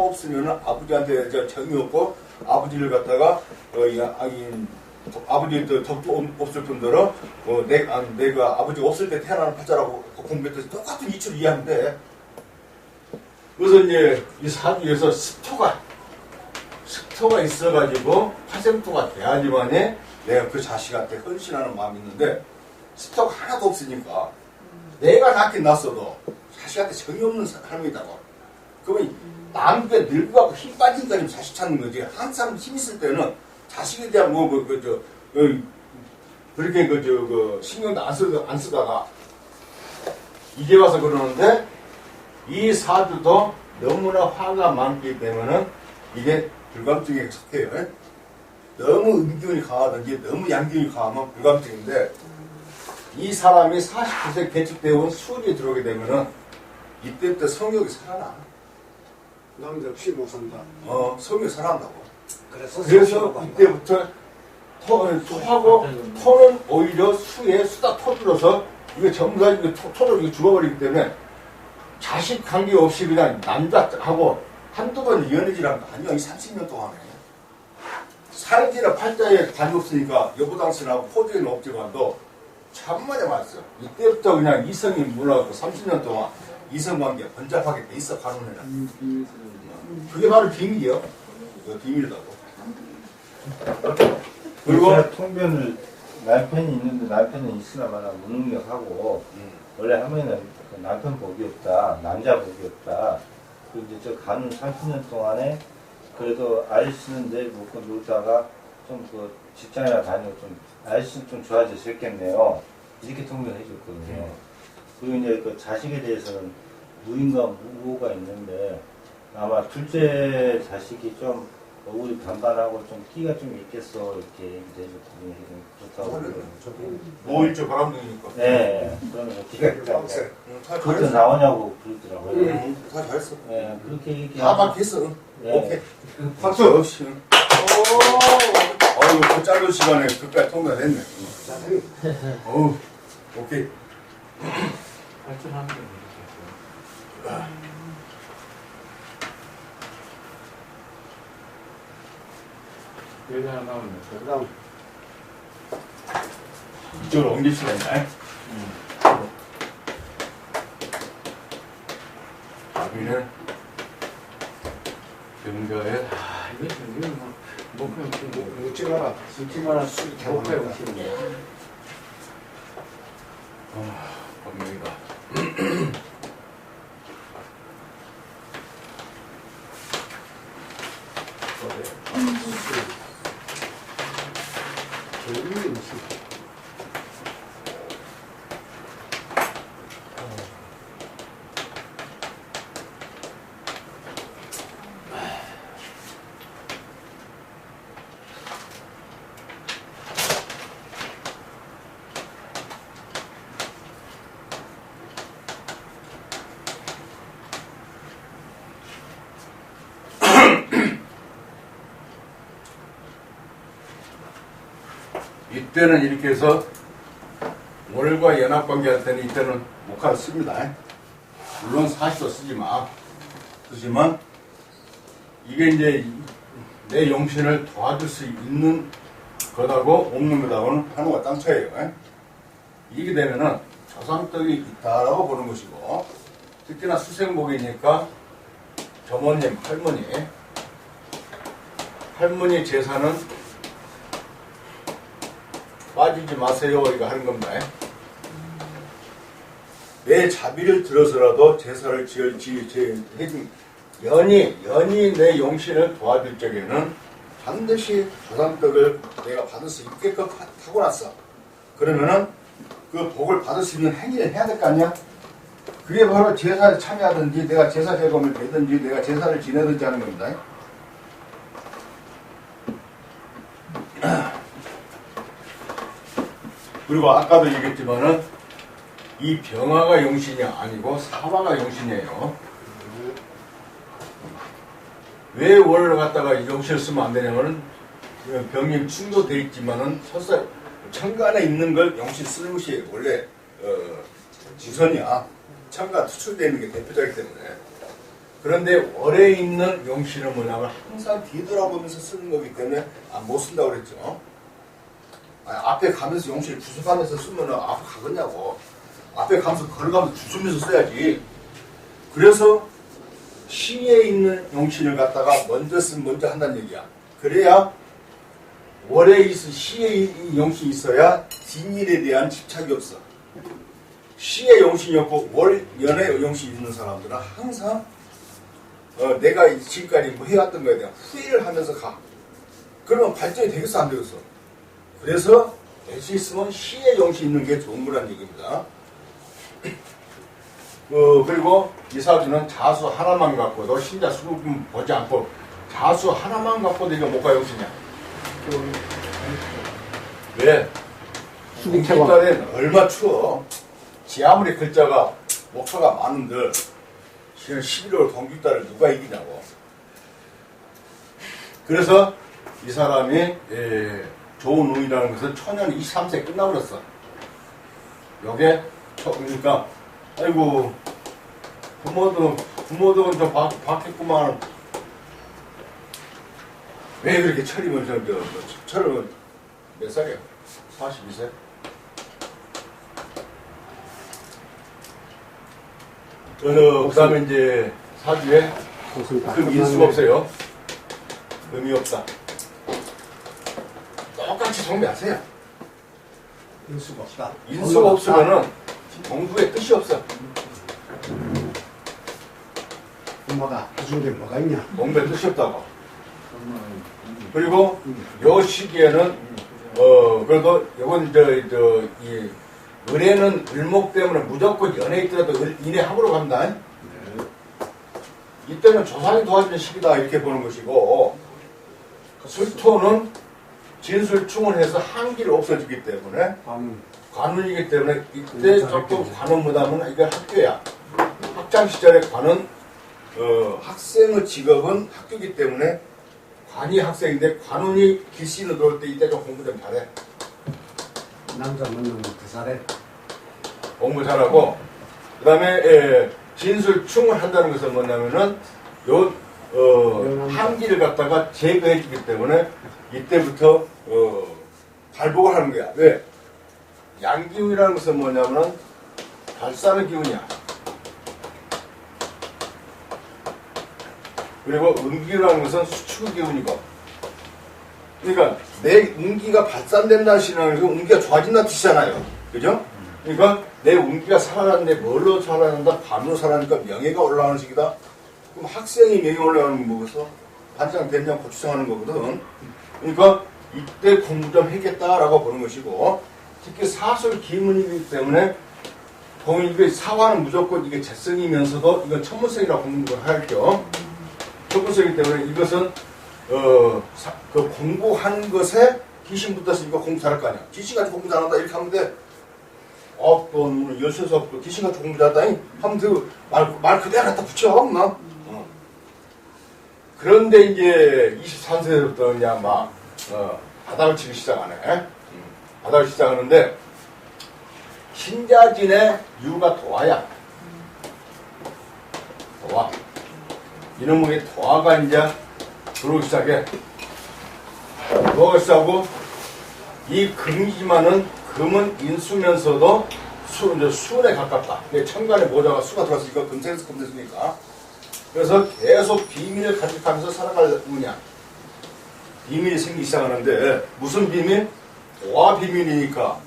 없으면은 아버지한테 저 정이 없고 아버지를 갖다가 어, 이 아기 아버지도 덕도 없- 없을 뿐더러 어, 내, 아, 내가 아버지가 없을 때 태어나는 팔자라고 공부했듯이 똑같은 이치로 이해하면 돼. 그래서 이제 이 사주에서 스토가 스토가 있어가지고 화생토가 돼야지만이 내가 그 자식한테 헌신하는 마음이 있는데 스토가 하나도 없으니까 내가 낳긴 낳았어도 자식한테 정이 없는 사람이다고. 그러면 남게 늙어가고 힘 빠진다 면 자식 찾는 거지. 항상 힘 있을 때는 자식에 대한 뭐, 그, 그, 저, 어, 그렇게 그, 저, 그, 신경도 안, 쓰, 안 쓰다가 이제 와서 그러는데 이 사주도 너무나 화가 많기 때문에 이게 불감증에 속해요. 예? 너무 음기운이 강하든지 너무 양기운이 강하면 불감증인데 이 사람이 49세 개축되어 온 수운이 들어오게 되면은 이때부터 성욕이 살아나. 남자 없이 못 산다. 어, 성욕이 살아난다고. 그래서 그래서. 이때부터 토, 토하고 토는 오히려 수에 수다 터들어서 이게 전부 다 이거 토, 토로 이거 죽어버리기 때문에 자식 관계 없이 그냥 남자하고 한두 번 연애질한 거 아니야. 이 30년 동안에. 살기나 팔자에 관이 없으니까 여부당신하고 포즈에는 없지만도 참만에 맞어. 이때부터 그냥 이성이 물러가고 30년 동안 이성관계 번잡하게 돼 있어, 관원에는. 그게 바로 비밀이요. 그 비밀이라고. 그리고 제가 통변을 남편이 있는데 남편은 있으나 마나 무능력하고 음, 원래 하면은 그 남편 복이 없다 남자 복이 없다. 그 이제 저 가는 30년 동안에 그래도 아이씨는 내 먹고 놀다가 좀 그 직장이나 다니고 좀 아이씨는 좀 좋아지셨겠네요. 이렇게 통변해 줬거든요. 그리고 이제 그 자식에 대해서는 무인과 무고가 있는데 아마 둘째 자식이 좀 얼굴이 반반하고 좀 끼가 좀 있겠어 이렇게 얘기해 줬더니 좀 그렇다고 그러더라고요. 노일조 바람둥이니까. 네, 그러면서 끼가 있다고 응, 다 잘했어. 나오냐고 그러더라고요. 응, 다 잘했어. 네, 그렇게 다 얘기하고 막혔어. 응. 네. 오케이. 박수. 역시. 오, 어유 그 짧은 시간에 그까지 통과했네. 응. 어우, 오케이. 발전하는 게 모르겠어요. 여기 하나 나오네. 그다음 이쪽으로 옮길 수가 있나? 아비는 병가에 아, 이거 이거 뭐 목표 욕심, 목 묻지 마라. 묻지 마라. 목표 욕심이야. 범명이다. 재능이 무 슨 이때는 이렇게 해서 월과 연합관계할 때는 이때는 목화를 씁니다. 물론 사시도 쓰지 마. 쓰지만 이게 이제 내 용신을 도와줄 수 있는 거다고 없는 거다고는 하나가 땅 차이에요. 이게 되면은 조상떡이 있다라고 보는 것이고 특히나 수생복이니까 점원님, 할머니 할머니 재산은 빠지지 마세요 이거 하는 겁니다. 내 자비를 들어서라도 제사를 지을 지, 지, 해준 연이 연이 내 용신을 도와줄 적에는 반드시 조상떡을 내가 받을 수 있게끔 하- 타고났어. 그러면은 그 복을 받을 수 있는 행위를 해야 될 거 아니야? 그게 바로 제사에 참여하든지 내가 제사 제검을 되든지 내가 제사를 지내든지 하는 겁니다. 그리고 아까도 얘기했지만은 이 병화가 용신이 아니고 사화가 용신이에요. 왜 월을 갖다가 용신을 쓰면 안 되냐면은 병임 충돌돼 있지만은 설사 천간에 있는 걸 용신 쓰는 것이 원래 어, 지선이야. 천간 투출되어 있는 게 대표적이기 때문에 그런데 월에 있는 용신은 뭐냐면 항상 뒤돌아보면서 쓰는 거기 때문에 아, 못 쓴다고 그랬죠. 아, 앞에 가면서 용신을 구속하면서 쓰면 앞에 가겠냐고. 앞에 가면서 걸어가면서 주술면서 써야지. 그래서 시에 있는 용신을 갖다가 먼저 쓰면 먼저 한다는 얘기야. 그래야 월에 있어 시에 이 용신이 있어야 뒷일에 대한 집착이 없어. 시에 용신이 없고 월 연에 용신이 있는 사람들은 항상 어, 내가 지금까지 뭐 해왔던 거에 대한 후회를 하면서 가. 그러면 발전이 되겠어 안 되겠어? 그래서 될수 있으면 시에 용신 있는 게 좋은 거란 얘기입니다. 어, 그리고 이 사주는 자수 하나만 갖고도 신자 수금 보지 않고 자수 하나만 갖고도 이거 뭐가 용신이야? 왜? 수기태왕. 달엔 얼마 추워. 지 아무리 글자가 목차가 많은들 지금 11월 동기달을 누가 이기냐고. 그래서 이 사람이 예, 좋은 운이라는 것은 초년 23세 끝나버렸어. 요게 초- 그러니까 아이고 부모도 부모도 좀 바, 바뀌었구만. 왜 그렇게 철이면 저, 저, 저 철은 몇 살이야? 42세? 어, 그 다음에 이제 사주에 금 인수가 없어요. 의미 없다. 똑같이 정리하세요. 인수가 없다. 인수가 없으면은 정부의 뜻이 없어. 엄마가 해준 게 뭐가 있냐? 정부의 뜻이 없다고. 그리고 요 시기에는 어 그래도 요건 저저이 을에는 을목 때문에 무조건 연애 있더라도 을, 인해 합으로 간다. 이때는 조상이 도와주는 시기다 이렇게 보는 것이고 술토는 진술충을 해서 한기를 없어지기 때문에 음, 관운이기 때문에 이때 조금 관운 무담은 이게 학교야. 학창 시절에 관은 어, 학생의 직업은 학교이기 때문에 관이 학생인데 관운이 길씨로 들어올 때 이때 좀 공부 좀 잘해. 남자 만나면 그 살에 공부 잘하고 그 다음에 진술충을 한다는 것은 뭐냐면은 요 어, 한기를 갖다가 제거해주기 때문에 이때부터 어, 발복을 하는 거야. 왜? 양기운이라는 것은 뭐냐면은 발사는 기운이야. 그리고 음기라는 것은 수축 기운이고. 그러니까 내 운기가 발산된다는 시는 운기가 좋아진다는 뜻이잖아요. 그죠? 그러니까 내 운기가 살아났는데 뭘로 살아난다? 관으로 살아나니까 명예가 올라가는 시기다. 그럼 학생이 명예 올라가는 건 뭐겠어? 반장, 된장, 고추장 하는 거거든. 그러니까 이때 공부 좀 했겠다라고 보는 것이고 특히 사술 기문이기 때문에 이게 사화는 무조건 이게 재성이면서도 이건 천문성이라고 공부할 겸 천문성이기 때문에 이것은 어, 사- 그 공부한 것에 귀신 붙었으니까 공부 잘할 거 아니야. 귀신 같이 공부 잘한다 이렇게 하면 돼. 어, 또 열쇠서 귀신 같이 공부 잘했다니 하면 그 말 말 그대로 갖다 붙여 없나? 어. 그런데 이제 23세부터 그냥 막 어, 바닥을 치기 시작하네. 음, 바닥을 시작하는데 신자진의 유가 도화야. 도화. 이놈의 도화가 이제 들어오기 시작해. 들어오기 시작하고 이 금이지만은 금은 인수면서도 수, 이제 수에 가깝다. 천간에 모자가 수가 들어왔으니까 금생에서 금됐으니까. 그래서 계속 비밀을 간직하면서 살아갈 운이야. 비밀이 생기기 시작하는데 무슨 비밀? 도화 비밀이니까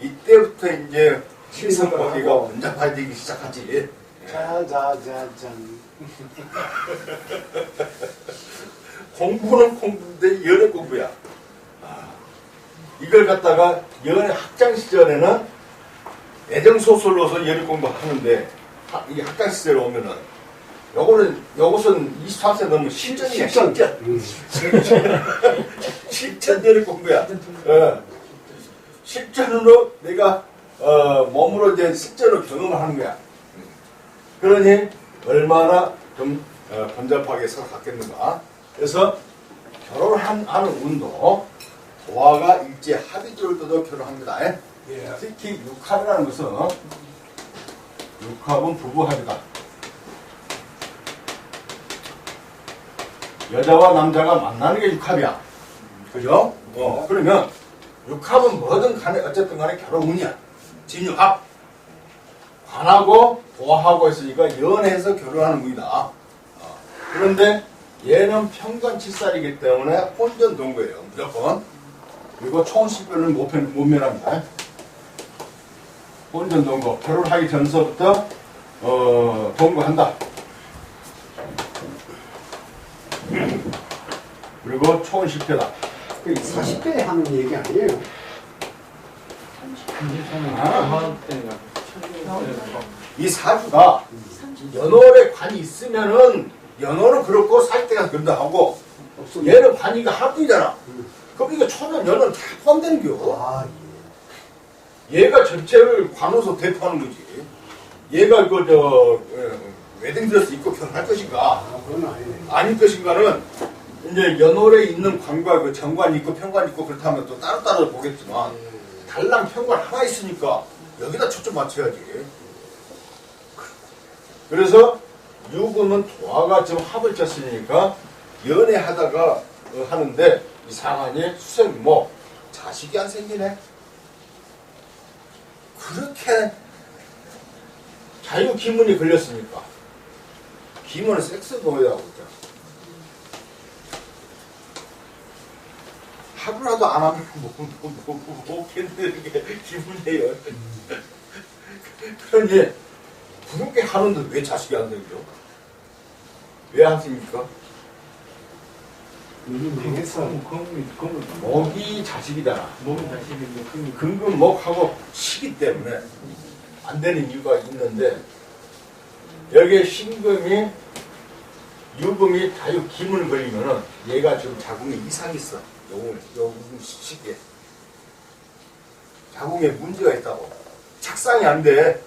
이때부터 이제 신성관계가 혼잡해지기 시작하지. 짜자자잔. 공부는 공부인데 연애 공부야. 아, 이걸 갖다가 연애 학창 시절에는 애정 소설로서 연애 공부 하는데 하- 이 학창 시절에 오면은 요거는 요것은 24세 넘으면 실전이야 실전. 음. 실전 연애 공부야. 어. 실전으로 내가 어, 몸으로 이제 실전으로 경험을 하는 거야. 그러니 얼마나 좀 어, 번잡하게 살아갔겠는가. 그래서 결혼을 한, 하는 운도 도화가 일제 합의를 떠도 결혼합니다. 예? 예. 특히 육합이라는 것은 육합은 부부 합의다. 여자와 남자가 만나는 게 육합이야. 그죠? 어, 그러면 육합은 뭐든 간에 어쨌든 간에 결혼운이야. 진육합. 관하고 도하고 했으니까 연애해서 결혼하는 운이다. 어, 그런데 얘는 평관칠살이기 때문에 혼전 동거예요. 무조건. 그리고 총신별은 못, 면- 못 면합니다. 혼전 동거. 결혼하기 전서부터 어, 동거한다. 그리고 초혼실패다. 그 40대 하는 얘기 아니에요. 아. 이 사주가 연월에 관이 있으면은 연월은 그렇고 살 때가 그런다 하고. 얘는 관이가 합이잖아. 그럼 이거 초년 연월 다 포함되는 겨. 아, 얘가 전체를 관으로서 대표하는 거지. 얘가 그저 웨딩 드레스 입고 결혼할 것인가 아. 아닐 것인가는 이제 연월에 있는 관과 그 정관 있고 편관 있고 그렇다면 또 따로따로 보겠지만 달랑 편관 하나 있으니까 여기다 초점 맞춰야지. 그래서 유금은 도화가 지금 합을 쳤으니까 연애하다가 어, 하는데 이상하니 수생모 자식이 안 생기네. 그렇게 자유 기문이 걸렸으니까 기문은 섹스 노예라고 있잖아. 하루라도 안 하면 못, 못, 못, 못, 못 견디는 게 기분이에요. 그러니 그렇게 하는데 왜 자식이 안 생겨? 왜. 검이 검을 목이 자식이잖아. 몸이 자식인데 검이 근근목하고 시기 때문에 안 되는 이유가 있는데 여기에 신금이 유금이 자유 기문을 걸리면은 얘가 지금 자궁에 이상이 있어. 요금 요금 시기에 자궁에 문제가 있다고. 착상이 안 돼.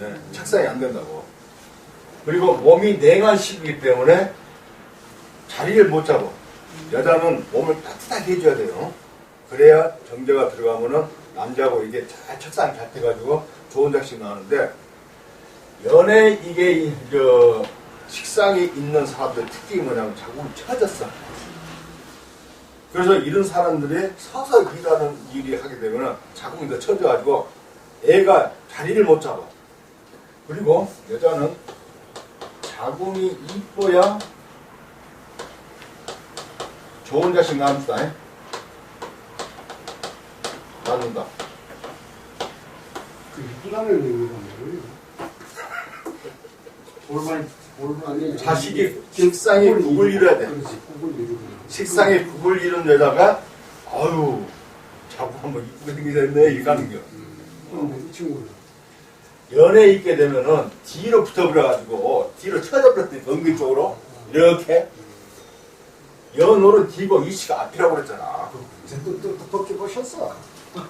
네, 착상이 안 된다고. 그리고 몸이 냉한 시기이기 때문에 자리를 못 잡아. 여자는 몸을 따뜻하게 해줘야 돼요. 그래야 정제가 들어가면은 남자하고 이게 잘 착상 잘 돼가지고 좋은 자식 나오는데 연애 이게 이- 저 식상이 있는 사람들 특징이 뭐냐면 자꾸 처졌어. 그래서 이런 사람들이 서서 일하는 일이 하게 되면은 자궁이 더 처져가지고 애가 자리를 못 잡아. 그리고 여자는 자궁이 이뻐야 좋은 자식 낳는다. 낳는다. 그 이쁘다는 의미가 뭐예요? 골반이 자식이 식상에 국을 이뤄야 돼. 그렇지, 국을 이루고. 식상에 국을 이룬 여자가 아유 자꾸 한번 이쁘게 생기셨네 이가는 겨. 연애 있게 되면은 뒤로 붙어버려가지고 뒤로 쳐져버렸더니 엉덩이 쪽으로 이렇게 연호는 뒤고 이씨가 앞이라고 그랬잖아. 이제 또, 또, 또 벗겨 보셨어.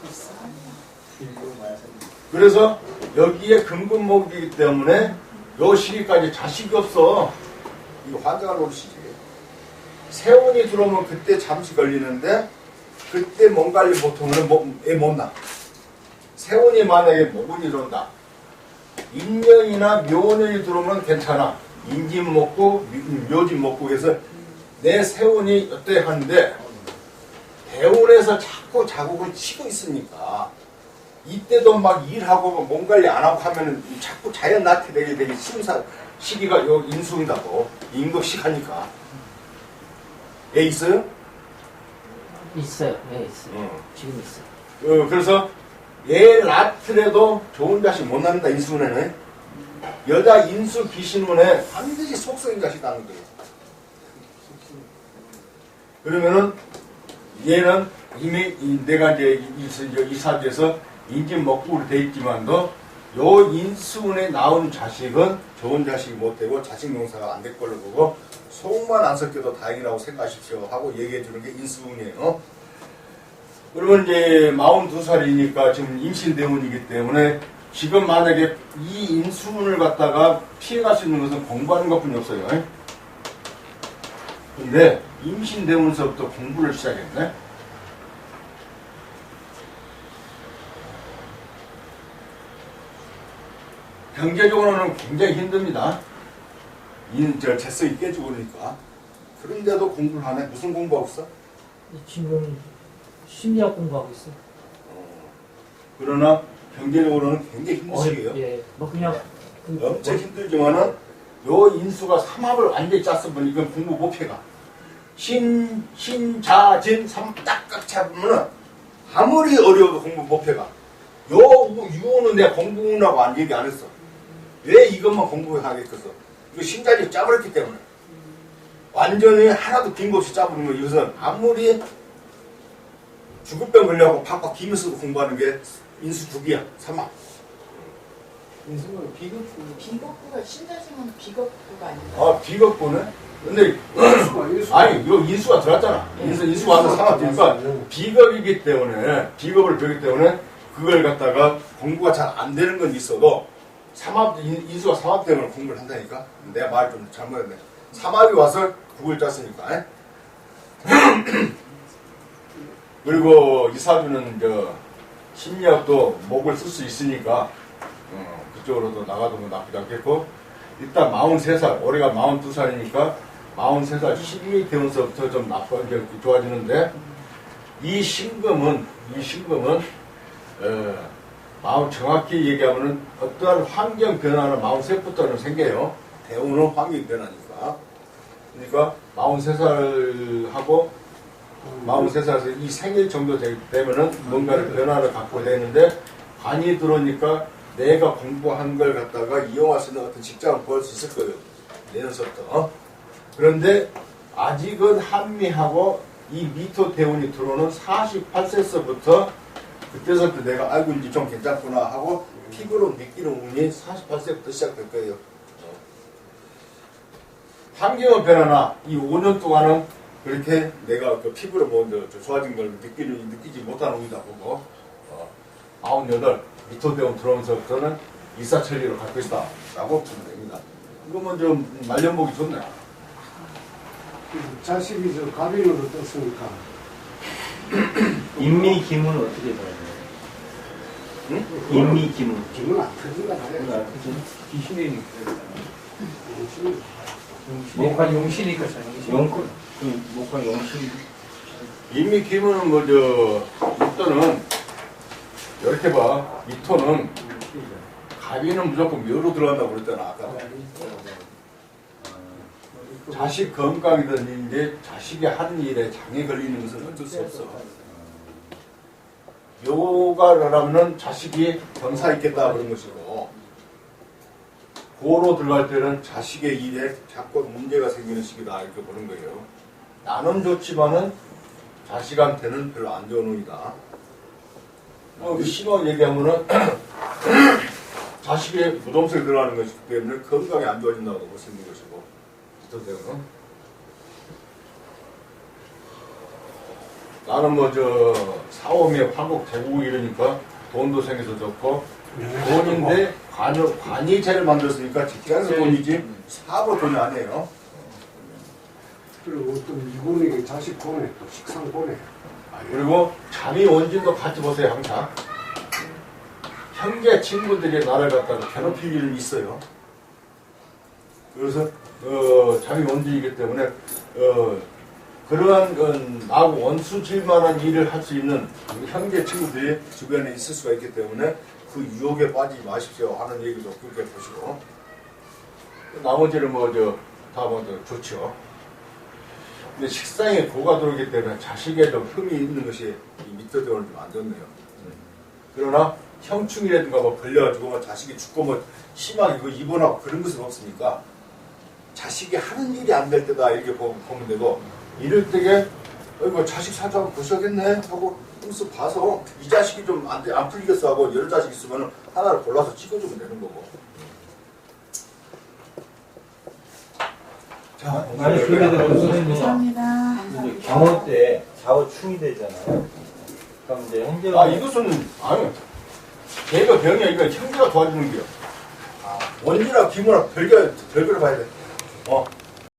그래서 여기에 금근목이기 때문에 요 시기까지 자식이 없어. 이거 환장할 노릇이지. 세운이 들어오면 그때 잠시 걸리는데 그때 몸 관리 못하면 뭐, 애못 나. 세운이 만약에 모근이 들어온다. 인년이나 묘년이 들어오면 괜찮아. 인진 먹고 미- 묘진 먹고 해서 내 세운이 어때 하는데 대운에서 자꾸 자국을 치고 있으니까 이때도 막 일하고 몸 관리 안 하고 하면은 자꾸 자연 나태 되게 되게 심사 시기가 요 인수인다고 임금식 하니까 애 있어요? 있어요. 네, 있어요. 어. 지금 있어요. 어, 그래서 얘 낳더라도 좋은 자식 못 낳는다 인수운에는 여자 인수 귀신운에 반드시 속성인 자식 낳는 거예요. 그러면은 얘는 이미 이- 내가 이제 이, 이, 이 사주에서 인진 먹고로 돼 있지만도 요 인수운에 나온 자식은 좋은 자식이 못 되고 자식 농사가 안 될 걸로 보고 속만 안 섞여도 다행이라고 생각하십시오 하고 얘기해 주는 게 인수운이에요. 그러면 이제 42살이니까 지금 임신 대운이기 때문에 지금 만약에 이 인수운을 갖다가 피해갈 수 있는 것은 공부하는 것 뿐이 없어요. 근데 임신 대운서부터 공부를 시작했네. 경제적으로는 굉장히 힘듭니다. 인, 저, 재성이 깨지고 그러니까. 그런데도 공부를 하네. 무슨 공부하고 있어? 지금 심리학 공부하고 있어. 그러나 경제적으로는 굉장히 어렵- 시기예요. 예. 뭐 그냥 그 엄청 힘들지만은 요 인수가 삼합을 완전히 짰으면 이건 공부 못 해가. 신, 신자진 삼 딱딱 잡으면은 아무리 어려워도 공부 못 해가. 요 유호는 내가 공부라고 안 얘기 안 했어. 왜 이것만 공부하겠겠어? 이거 신자진 짜버렸기 때문에. 완전히 하나도 빈거 없이 짜버린 거 이것은 아무리 죽을 병 걸려고 팍팍 기면서도 공부하는 게 인수 두기야 삼합. 인수는 비극 비겁구가 신자지만 비겁구가 아닌가? 아 비겁고는 근데. 아니 이거 인수가 들어갔잖아 인수 인수 와서 삼합되니까 비겁이기 때문에 비겁을 배우기 때문에 그걸 갖다가 공부가 잘 안 되는 건 있어도 삼합 인- 인수가 삼합 때문에 공부를 한다니까? 내가 말 좀 잘못했네. 삼합이 와서 국을 짰으니까 에? 그리고 이사주는 저 심리학도 목을 쓸 수 있으니까 어, 그쪽으로도 나가도 뭐 나쁘지 않겠고 일단 43살 올해가 42살이니까 43살 12 되면서부터 좀 나빠 이제 좋아지는데 이 신금은 이 신금은 어, 마음 정확히 얘기하면은 어떠한 환경 변화는 43부터는 생겨요. 대우는 환경 변화니까. 그러니까 43살하고 43살에서 이 생일 정도 되- 되면은 뭔가를 변화를 갖고 되는데 관이 들어오니까 내가 공부한 걸 갖다가 이용할 수 있는 어떤 직장을 구할 수 있을 거예요. 내년서부터. 어? 그런데 아직은 한미하고 이 미토 대운이 들어오는 48세서부터 그때서부터 내가 알고 이제 좀 괜찮구나 하고 피부로 느끼는 운이 48세부터 시작될 거예요. 어. 환경은 변하나 이 5년 동안은 그렇게 내가 그 피부로 먼저 저 좋아진 걸 느끼는, 느끼지 못하는 운이다 보고 어, 98 미토대원 들어오면서부터는 일사천리로 갈 것이다 라고 보면 됩니다. 이거면 좀 말년보기 좋네. 자식이 저 가빈으로 떴으니까 인미 기문 어떻게 봐야 돼요? 응? 인미 기문. 기분 안 터진다 말이야. 귀신이니까. 목화 용신이니까 그 목화 용신 이미 기문은 뭐저 일단은 이렇게 봐 미토는 가비는 무조건 묘로 들어간다고 그랬잖아 아까 자식 건강이든 이제 자식이 하는 일에 장애 걸리는 것은 어쩔 수 없어 묘가를 하면은 자식이 병사 있겠다 그런 것이고 고로 들어갈 때는 자식의 일에 자꾸 문제가 생기는 시기다 이렇게 보는 거예요 나는 좋지만은 자식한테는 별로 안 좋은 운이다. 어, 심하게 얘기하면은 자식의 무덤속에 들어가는 것이기 때문에 건강이 안 좋아진다고 있는 것이고 어떤데요? 나는 뭐 저 사오미 화국 대국 이러니까 돈도 생겨서 좋고 돈인데 관이, 관이 제를 만들었으니까 직장에서 돈이지. 사업으로 돈이 아니에요. 그리고 또 이분에게 자식 보내, 또 식상 보내. 그리고 자기 원진도 같이 보세요 항상. 형제 친구들이 나를 갖다가 괴롭힐 일은 있어요. 그래서 어, 자기 원진이기 때문에 어, 그러한 건 나하고 원수질 만한 일을 할 수 있는 형제 친구들이 주변에 있을 수가 있기 때문에 그 유혹에 빠지지 마십시오 하는 얘기도 그렇게 보시고. 나머지는 뭐저 다뭐 좋죠. 근데 식상에 고가 들어오기 때문에 자식에 좀 흠이 있는 것이 이 밑도대오는 좀안 좋네요. 그러나 형충이라든가 뭐 걸려가지고 뭐 자식이 죽고 뭐 심하게 그 입원하고 그런 것은 없으니까 자식이 하는 일이 안 될 때다 이렇게 보- 보면 되고 이럴 때게 어이구 자식 살짝 한번 보셔야겠네 하고 흠수 봐서 이 자식이 좀 안 안 풀리겠어 하고 여러 자식 있으면 하나를 골라서 찍어주면 되는 거고. 자, 아니 그래도 선생님 감사합니다. 이제 경호 때 좌우충이 되잖아요. 그럼 이제 현재 아 이것은 아니 걔가 병이야 이거 형제가 도와주는 게요. 원리나 기무나 별개 별개로 봐야 돼. 어